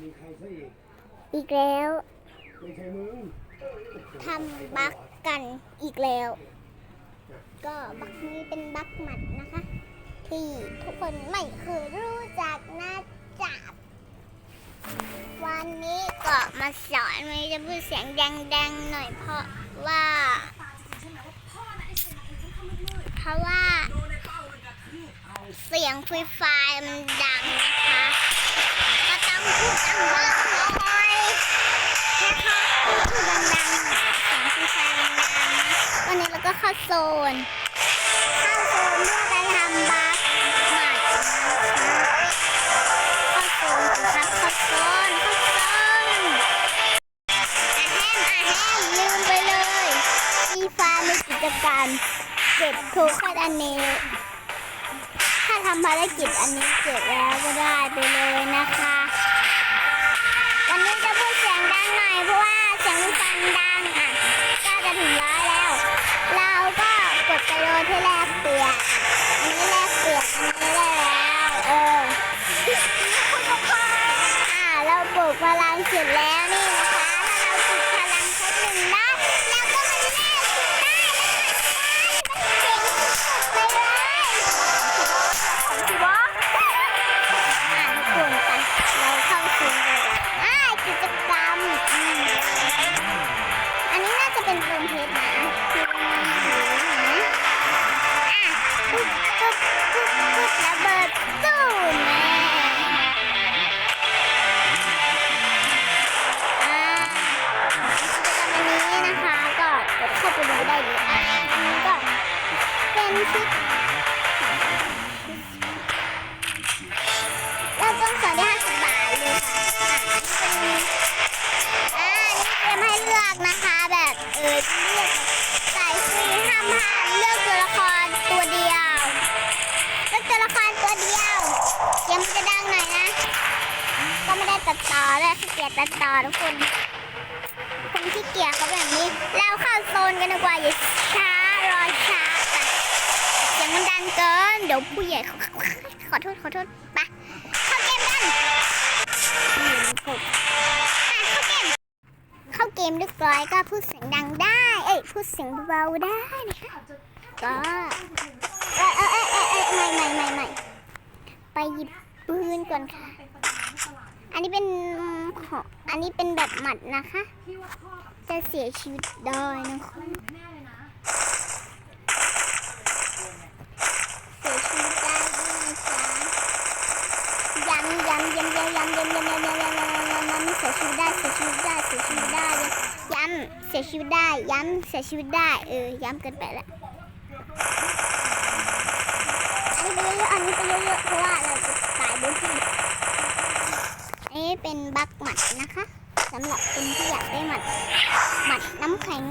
มีใครซะอีกอีกแล้วไม่ใช่มึงทำบั๊กกันอีกแล้ว ก็บั๊กนี้เป็นบั๊กหมัดนะคะ ที่ทุกคนไม่เคยรู้จักนะจ๊ะวันนี้ก็มาสอนมันจะพูดเสียงดังๆหน่อยเพราะว่า เพราะว่า เสียงฟรีไฟมันดัง วันนี้เราก็เข้าโซน เข้าโซนเพื่อไปทำบัคหมัดนะคะเข้าโซนครับเข้าโซนเข้าโซนอาแฮมอาแฮมลืมไปเลยฟรีไฟมีกิจกรรมเก็บทุกคะแนนี้ ถ้าทำภารกิจอันนี้เสร็จแล้วก็ได้ไปเลยนะคะ เพราะว่าเสียงฟันดังอะก็จะถึงร้อยแล้ว เราก็กดไปโดนที่แรกเปลี่ยนอันนี้แรกเปลี่ยนอันนี้ได้แล้วเอออ่าเราปลูกพลังเสร็จแล้ว เป็นชุดเราต้องสอนได้50บาทเลยค่ะอ่าอันนี้เป็นอ่านี่เตรียมให้เลือกนะคะ แบบเออเลือกสายฟรีห้ามพลาดเลือกตัวละครตัวเดียวเลือกตัวละครตัวเดียวเสียงมันจะดังหน่อยนะ ก็ไม่ได้ตัดต่อเลยขี้เกียจตัดต่อทุกคนคนที่เกียจเขาแบบนี้ แล้วเข้าโซนกันดีกว่าอย่าช้ารอช้าไปเสียง มันดังเกิน เดี๋ยวผู้ใหญ่เขาขอโทษขอโทษไปเข้าเกมกันเข้าเกมเข้าเกมเรียบร้อยก็พูดเสียงดังได้ เอ้ยพูดเสียงเบาได้นะคะก็เอ้ยเอ้ยเอ้ยเอ้ยเอ้ยไม่ไม่ไม่ไม่ไปหยิบปืนก่อนค่ะ อันนี้เป็นของอันนี้เป็นแบบหมัดนะคะ จะเสียชีวิตได้นะคะำยำยำยำยำยำยำยำเสียชีวิตได้เสียชีวิตได้เสียชีวิตได้ย้ำเสียชีวิตได้ย้ำเสียชีวิตได้เออย้ำเกินไปละอันนี้ไปเยอะอันนี้ไปเยอะๆเพราะว่าเราจะตายบนที่อันนี้เป็นบักหมัดนะคะสำหรับคนที่อยากได้หมัดหมัดน้ำแข็ง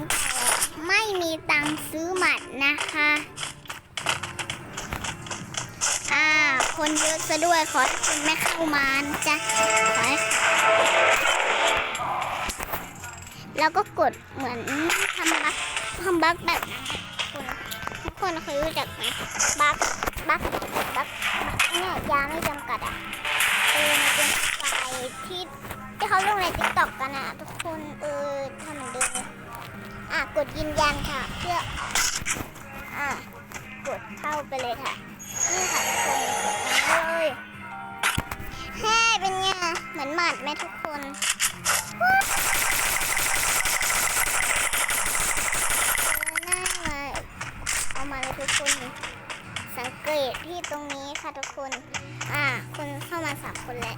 ไม่มีตังค์ซื้อหมัดนะคะ คนเยอะซะด้วย ขอให้คุณไม่เข้ามานะจ๊ะขอให้แล้วก็กดเหมือนทำบัคทำบัคแบบคุณทุกคนเคยรู้จักไหมบัคบัคบัคบัคเนี่ยยาไม่จำกัดอะเออมันเป็นไฟที่ที่เขาลงในติ๊กต็อกกันอะทุกคนเออทำเหมือนเดิมเลยอะกดยืนยันค่ะ เพื่ออะกดเข้าไปเลยค่ะ นี่ค่ะทุกคนเลยแฮ่เป็นไงเหมือนหมัดไหมทุกคนหน้ามาเอามาเลยทุกคน สังเกตที่ตรงนี้ค่ะทุกคน อ่า คนเข้ามาสามคนแล้ว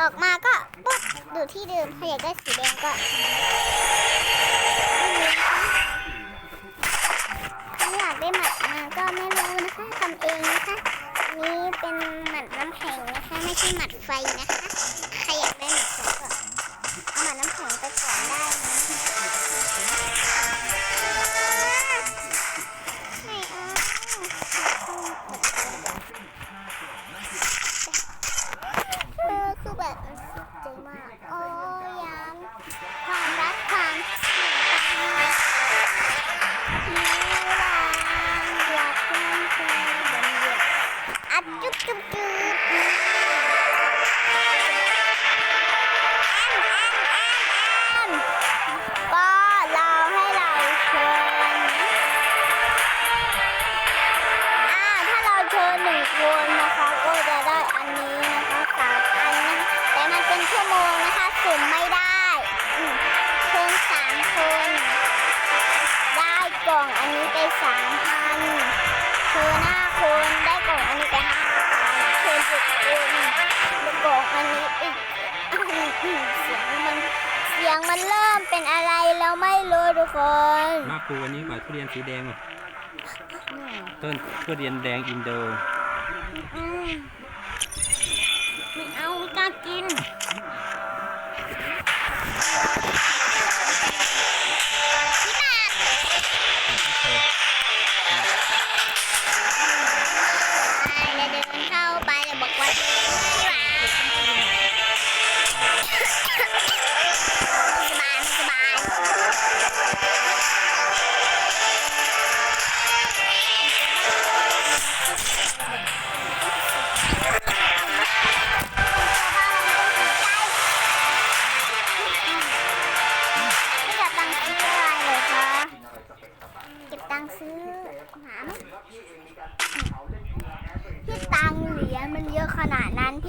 ออกมาก็ปุ๊บดูที่เดิมใครอยากได้สีแดงก็อยากได้หมัดมาก็ไม่รู้นะคะทำเองนะคะ นี่เป็นหมัดน้ำแข็งนะคะ ไม่ใช่หมัดไฟนะคะ ใครอยากได้หมัดไฟ เริ่มเป็นอะไรแล้วไม่รู้ทุกคนมาปูวันนี้ก่อนทุเรียนสีแดงอะต้นทุเรียนแดงอินโดอืมไม่เอาไม่กล้ากิน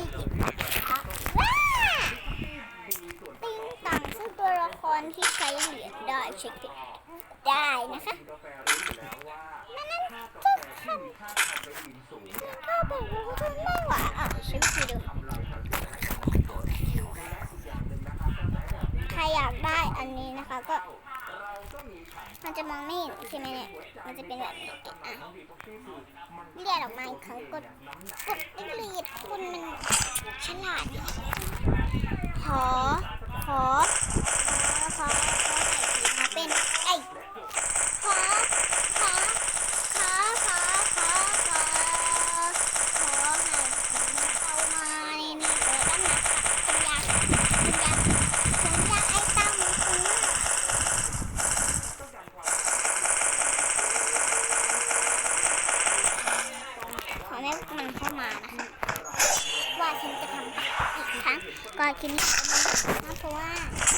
นาดนั้นพี่เก็บคะว้าติ้งตังซื้อตัวละครที่ใช้เหรียญได้เช็คได้นะคะนั่นนั่นก็ทำก็แบบว่าไม่หวานอะเช็คดิดูใครอยากได้อันนี้นะคะก็ มันจะมองไม่เห็นใช่ไหมเนี่ย มันจะเป็นแบบนี้อะเรียดออกมาอีกครั้งกด กดเรีดคุณมันฉลาดขอ ขอ ขอขอขอใส่สีมาเป็น ไอ้ขอ ขอ ขอ ขอ ขอ ขอ ขอให้มันเข้ามาในนี้เลยด้านหน้าคุณยายคุณยายคุณยายไอ้เต้ามันคุณมาก ขอแม่มันเข้ามานะคะ ว่าฉันจะทำอี ก่อนคลิปนี้นะเพราะว่า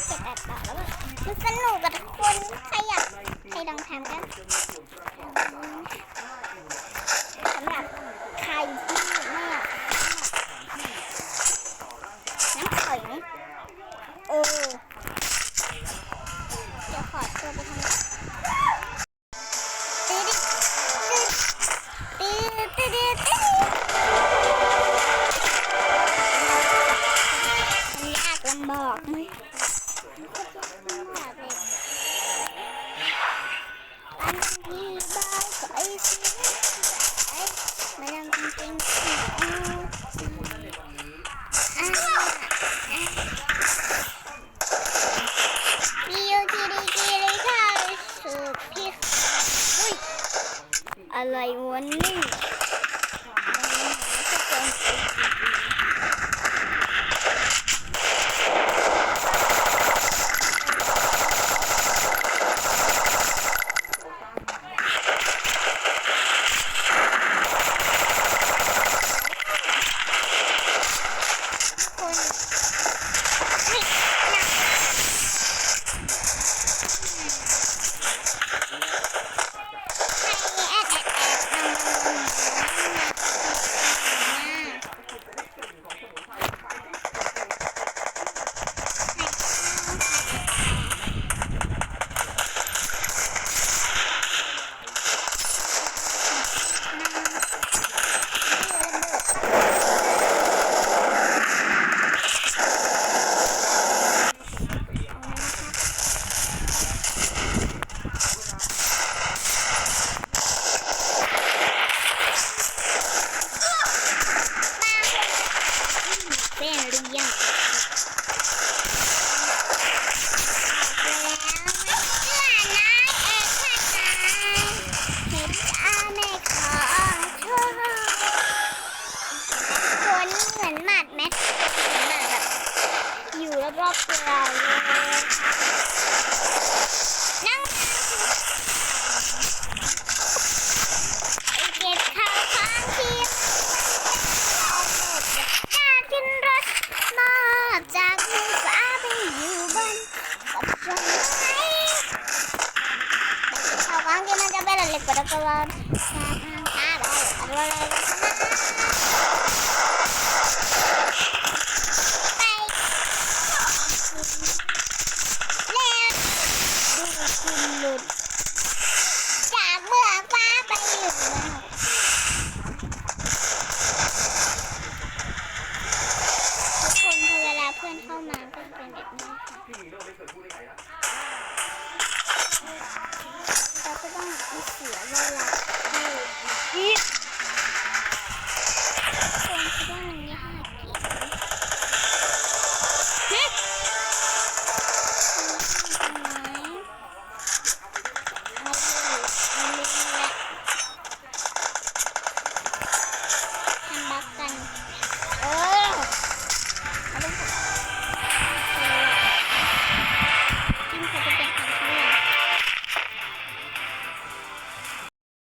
เก็บแบบต่อแล้วแบบมันสนุกกับทุกคนใครอยากใครลองทำกั อะ รอบๆตัวเราเลยนั่งเก็บข้าวของที่อยากขึ้นรถมอบจากมือฟ้าไปอยู่บนกับฉันไหมชาวบ้านที่มันจะเป็นอะไรก็ได้ก็ว่าชาทางชาได้อะไร